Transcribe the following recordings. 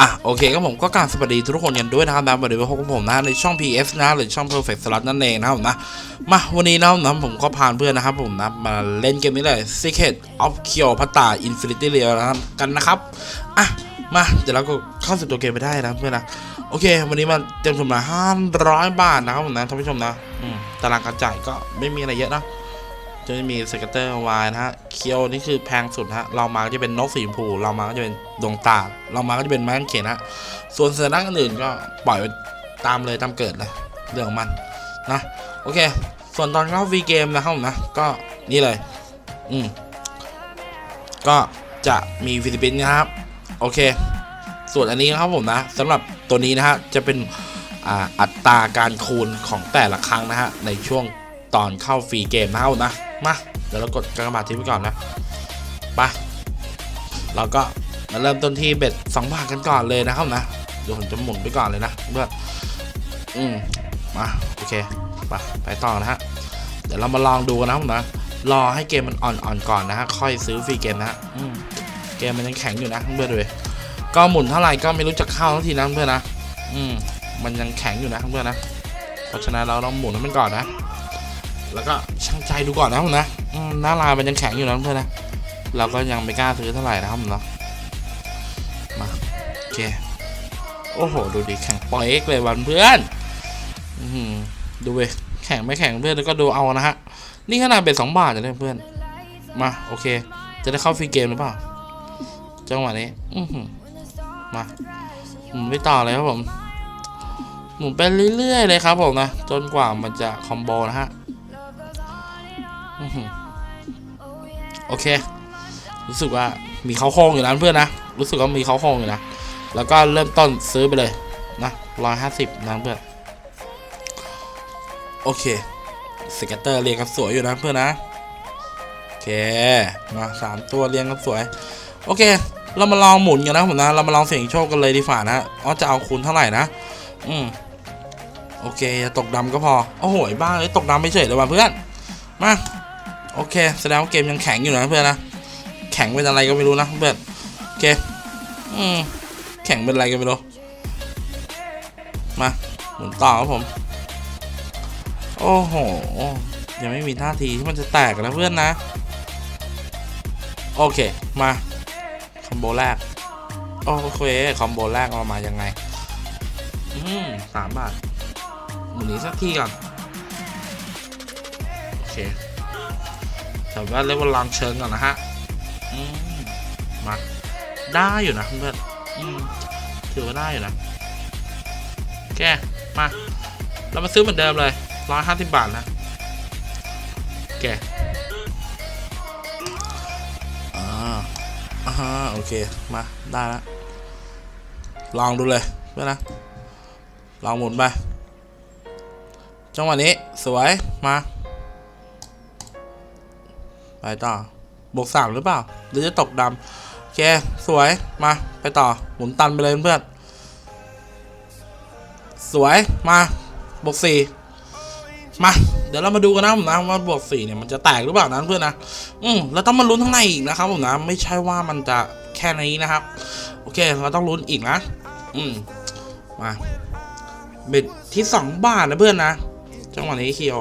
อะโอเคครับผมก็กรารสวัสดีทุกคนกันด้วยนะครับนะวันนี้พบกับผมนะในช่อง PS นะหรือช่อง Perfect Slot นั่นเองนะครับผมนะมาวันนี้นะครับนะผมก็พาเพื่อนนะครับผมนะมาเล่นเกมนี้เลย Secret of Cleopatra Infinity r e a l นะครับกันนะครับอะ มาเดี๋ยวเราก็เข้าสู่ตัวเกมไปได้นะเพื่อนนะโอเค วันนี้มาเตรียมชมละห้าร้อยบาทนะครับผมนะท่านผู้ชมนะอืมตารางการจ่ายก็ไม่มีอะไรเยอะนะจะมีสเกตเตอร์วายนะฮะเคียวนี่คือแพงสุดฮะเรามาก็จะเป็นนกสีชมพูเรามาก็จะเป็นดวงตาเรามาก็จะเป็นไม้กางเขนฮะส่วนสัญลักษณ์อื่นๆก็ปล่อยไปตามเลยตามเกิดเลยเรื่องของมันนะโอเค ส่วนตอนเข้าฟรีเกมนะครับผมนะก็นี่เลย อืมก็จะมีฟิลิปปินส์นะครับ โอเค ส่วนอันนี้นะครับผมนะสำหรับตัวนี้นะฮะจะเป็นอ,อัตราการคูณของแต่ละครั้งนะฮะในช่วงตอนเข้าฟรีเกมนะครับนะมาเดี๋ยวเรากดกระบาดทิ้งไปก่อนนะไปเราก็มาเริ่มต้นที่เบ็ดสองบาทกันก่อนเลยนะครับนะเดี๋ยวผมจะหมุนไปก่อนเลยนะเพื่อนอืมมาโอเคไปไปต่อนะฮะเดี๋ยวเรามาลองดูกันนะครับผมนะรอให้เกมมันอ่อนๆก่อนนะฮะค่อยซื้อฟรีเกมนะฮะอืม กมมันยังแข็งอยู่นะเพื่อนๆดูดิก็หมุนเท่าไหร่ก็ไม่รู้จะเข้าทันทีนะเพื่อนนะอืมมันยังแข็งอยู่นะเพื่อนนะเพราะฉะนั้นเราต้องหมุนมันก่อนนะ แล้วก็ช่างใจดูก่อนนะผมนะหน้าลายมันยังแข็งอยู่นะเพื่อนนะเราก็ยังไม่กล้าซื้อเท่าไหร่นะครับผมเนาะมาโอเคโอ้โห ดูดิแข็งปอยเอ็กเลยวันเพื่อนอือหือดูเว้ยแข็งไม่แข็งเพื่อนแล้วก็ดูเอานะฮะ นี่ขนาดเป็นสองบาทเลยเพื่อน มา โอเค จะได้เข้าฟรีเกมหรือเปล่า จังหวะนี้อือหือมาหมุนไปต่อเลยครับผม หมุนไปเรื่อยๆเลยครับผมนะ จนกว่ามันจะคอมโบนะฮะอื้อหือโอเค รู้สึกว่ามีเขาโครงอยู่นะเพื่อนนะ รู้สึกว่ามีเขาโครงอยู่นะ แล้วก็เริ่มต้นซื้อไปเลยนะร้อยห้าสิบนะเพื่อน โอเค สเก็ตเตอร์เรียงกันสวยอยู่นะเพื่อนนะ โอเค มาสามตัวเรียงกันสวย โอเค เรามาลองหมุนกันนะผมนะ เรามาลองเสี่ยงโชคกันเลยดีฝ่านะอ๋อจะเอาคูณเท่าไหร่นะ อืมโอเคตกดำก็พอ โอ้โหบ้าเลยตกดำไม่เฉยเลยว่ะเพื่อน มา โอเค แสดงว่าเกมยังแข็งอยู่นะเพื่อนนะ แข็งเป็นอะไรก็ไม่รู้นะเพื่อน โอเค อืมแข็งเป็นอะไรก็ไม่รู้ มา หมุนต่อครับผม โอ้โห ยังไม่มีท่าทีที่มันจะแตกนะเพื่อนนะ โอเค มา อมโบแรก โอเคคอมโบแรกเอามายังไง อืมสามบาทหมุนนี้สักทีก่อน โอเคแต่ว่าเรียกว่าลองเชิงก่อนนะฮะ อืม มา ได้อยู่นะเพื่อนอืมถือว่าได้อยู่นะโอเคมา เรามาซื้อเหมือนเดิมเลยร้อยห้าสิบบาทนะโอ อ่าฮะโอเค มา ได้แล้วลองดูเลยเพื่อนนะ ลองหมุนไป จังหวะนี้ สวย มา ไปต่อบวกสามหรือเปล่า หรือจะตกดำโอเค สวย มา ไปต่อ หมุนตันไปเลยเพื่อน สวย มา บวกสี่ มา เดี๋ยวเรามาดูกันนะผมนะว่าบวกสี่เนี่ยมันจะแตกหรือเปล่านะเพื่อนนะอืมแล้วต้องมาลุ้นข้างในอีกนะครับผมนะไม่ใช่ว่ามันจะแค่นี้นะครับ โอเค เราต้องลุ้นอีกนะ อืมมาเบ็ดที่สองบาทนะเพื่อนนะจังหวะนี้คีโอ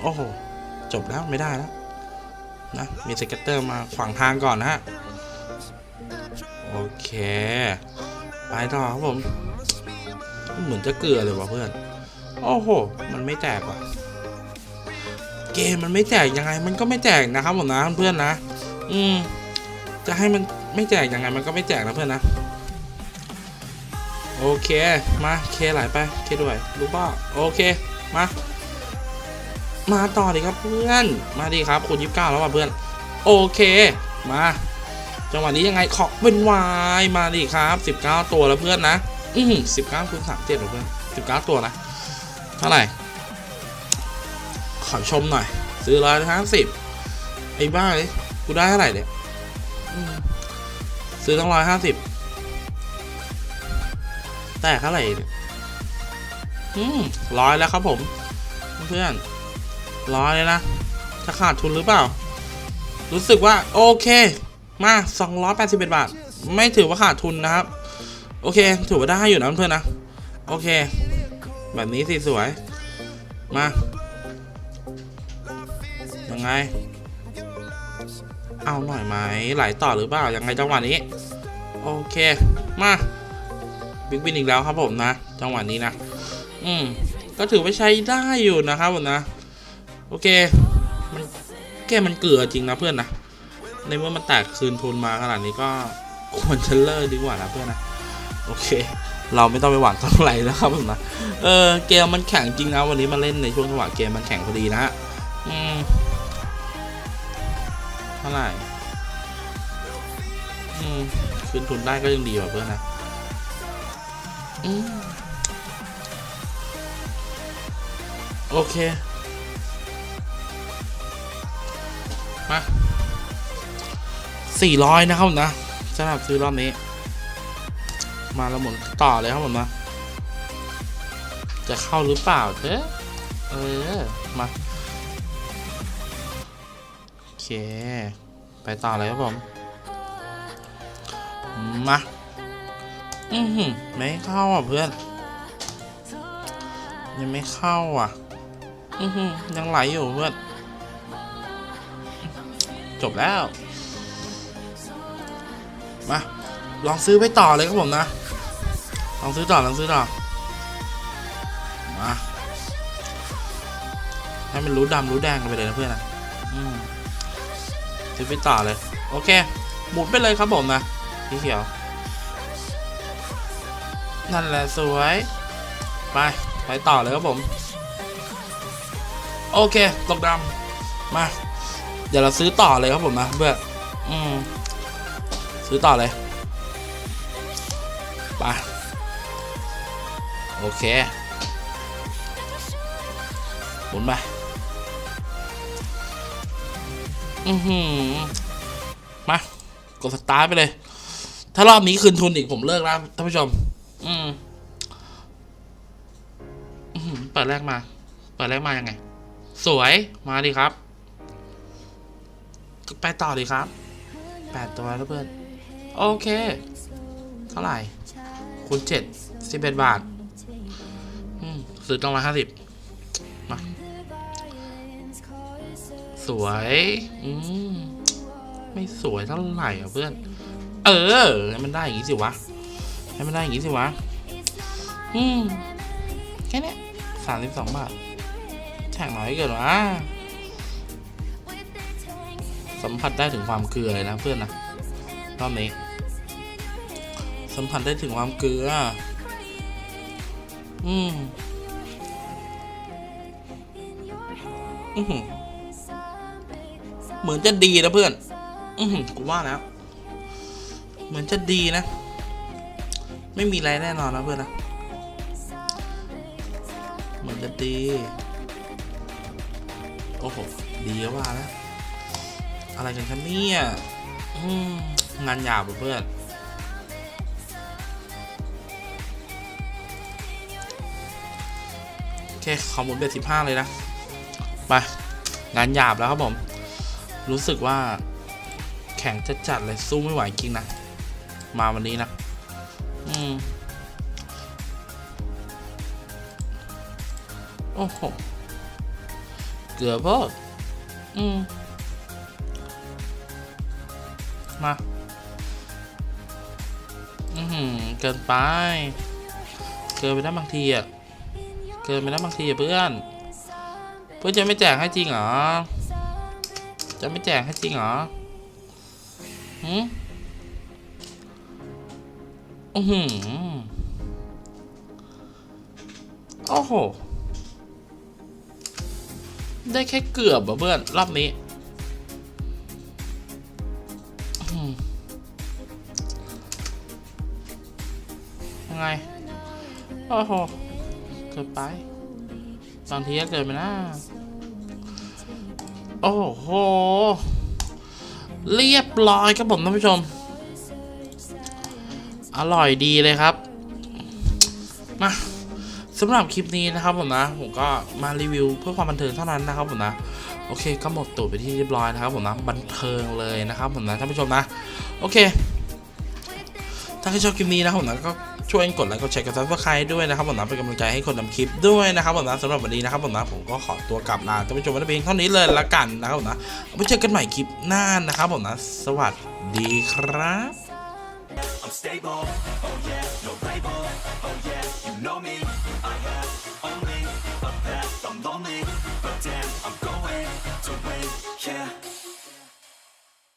โอ้โหจบแล้วไม่ได้แล้วนะมีสเก็ตเตอร์มาขวางทางก่อนนะฮะโอเค ไปต่อครับผม เหมือนจะเกลือเลยว่ะเพื่อน โอ้โห มันไม่แตกว่ะ เกมมันไม่แตกยังไง มันก็ไม่แตกนะครับผมนะเพื่อนนะ อืม จะให้มันไม่แตกยังไง มันก็ไม่แตกนะเพื่อนนะ โอเค มาเคไหลไป เคด้วยรู้ป่ะโอเค มา มาต่อดิครับเพื่อน มาดิครับคูณยี่สิบเก้าแล้วว่ะเพื่อน โอเค มา จังหวะนี้ยังไง ขอเป็นวาย มาดิครับสิบเก้าตัวแล้วเพื่อนนะ อืมสิบเก้าคูณสามเจ็ดเพื่อนสิบเก้าตัวนะ เท่าไหร่ ขอชมหน่อย ซื้อร้อยห้าสิบไอ้บ้าเลยกูได้เท่าไหร่เนี่ยอืมซื้อต้องร้อยห้าสิบแต่เท่าไหร่เนี่ยอืมร้อยแล้วครับผม เพื่อนร้อยเลยนะจะขาดทุนหรือเปล่า รู้สึกว่า โอเค มา281บาท ไม่ถือว่าขาดทุนนะครับ โอเค ถือว่าได้อยู่นะเพื่อนๆนะ โอเค แบบนี้สิสวย มา ยังไง เอาหน่อยไหมไหลต่อหรือเปล่า ยังไงจังหวะนี้ โอเค มาบิ๊กวินอีกแล้วครับผมนะ จังหวะนี้นะ อืม ก็ถือว่าใช้ได้อยู่นะครับผมนะ โอเค มันแกมันเกลือจริงนะเพื่อนนะ ในเมื่อมันแตกคืนทุนมาขนาดนี้ก็ควรจะเลิกดีกว่านะเพื่อนนะ โอเค เราไม่ต้องไปหวังเท่าไหร่นะครับผมนะเออเกมมันแข็งจริงนะวันนี้มาเล่นในช่วงจังหวะเกมมันแข็งพอดีนะฮะเท่าไหร่อืมคืนทุนได้ก็ยังดีกว่าเพื่อนนะโอเค มาสี่ร้อยนะครับนะสำหรับซื้อรอบนี้ มาแล้วหมุนต่อเลยครับผมนะจะเข้าหรือเปล่าเด้อเออ มา โอเค ไปต่อเลยครับผม มา อือหือไม่เข้าอะเพื่อน ยังไม่เข้าอะ อือหือยังไหลอยู่เพื่อน จบแล้ว มา ลองซื้อไปต่อเลยครับผมนะ ลองซื้อต่อลองซื้อต่อมาให้มันรู้ดำรู้แดงกันไปเลยนะเพื่อนนะอืมซื้อไปต่อเลย โอเค หมุนไปเลยครับผมนะพี่เขียว นั่นแหละสวย ไป ไปต่อเลยครับผม โอเค ตกดำมา เดี๋ยวเราซื้อต่อเลยครับผมนะเพื่อนอืมซื้อต่อเลย ไป โอเคหมุนไปอือหือมากดสตาร์ทไปเลย ถ้ารอบนี้คืนทุนอีกผมเลิกแล้วท่านผู้ชม อืมเปิดแรกมา เปิดแรกมายังไง สวย มาดิครับ ไปต่อดีครับ แปดตัวแล้วเพื่อน โอเค เท่าไหร่ คูณเจ็ดสิบเอ็ดบาท ซื้อต้องร้อยห้าสิบมาสวยอืมไม่สวยเท่าไหร่อะเพื่อน เออให้มันได้อย่างงี้สิวะให้มันได้อย่างงี้สิวะอืมแค่นี้สามสิบสองบาทแท็กน้อยเกินวะสัมผัสได้ถึงความเกลือเลยนะเพื่อนนะรอบนี้สัมผัสได้ถึงความเกลือ อืม เหมือนจะดีนะเพื่อน อืกูว่าแล้วเหมือนจะดีนะ ไม่มีอะไรแน่นอนนะเพื่อนนะ เหมือนจะดี โอ้โห ดีก็ว่าแล้ว อะไรกันคะเนี่ยงานหยาบเพื่อนโอเคขอหมุนเบ็ดสิบห้าเลยนะ ไปงานหยาบแล้วครับผม รู้สึกว่าแข็งจะจัดๆเลยสู้ไม่ไหวจริงนะ มาวันนี้นะ อืม โอ้โห เกือบพออืม มา อือหือเกินไป เกินไปได้บางทีอะ เกินไปได้บางทีอะเพื่อน เพื่อนจะไม่แจกให้จริงเหรอ จะไม่แจกให้จริงเหรอหืมอือหือโอ้โห ได้แค่เกือบอะเพื่อน รอบนี้ยังไง โอ้โห เกินไป บางทีก็เกินไปนะ โอ้โห เรียบร้อยครับผมท่านผู้ชม อร่อยดีเลยครับ มาสำหรับคลิปนี้นะครับผมนะ ผมก็มารีวิวเพื่อความบันเทิงเท่านั้นนะครับผมนะโอเคก็หมดตูดไปที่เรียบร้อยนะครับผมนะบันเทิงเลยนะครับผมนะท่านผู้ชมนะ โอเค ถ้าใครชอบคลิปนี้นะครับผมนะก็ ช่วยกดไลค์กดแชร์กดซับสไครต์ด้วยนะครับผมนะเป็นกำลังใจให้คนทำคลิปด้วยนะครับผมนะสำหรับวันนี้นะครับผมนะผมก็ขอตัวกลับลาท่านผู้ชมไว้แต่เพียงเท่านี้เลยละกันนะครับผมนะไว้เจอกันใหม่คลิปหน้านะครับผมนะสวัสดีครับ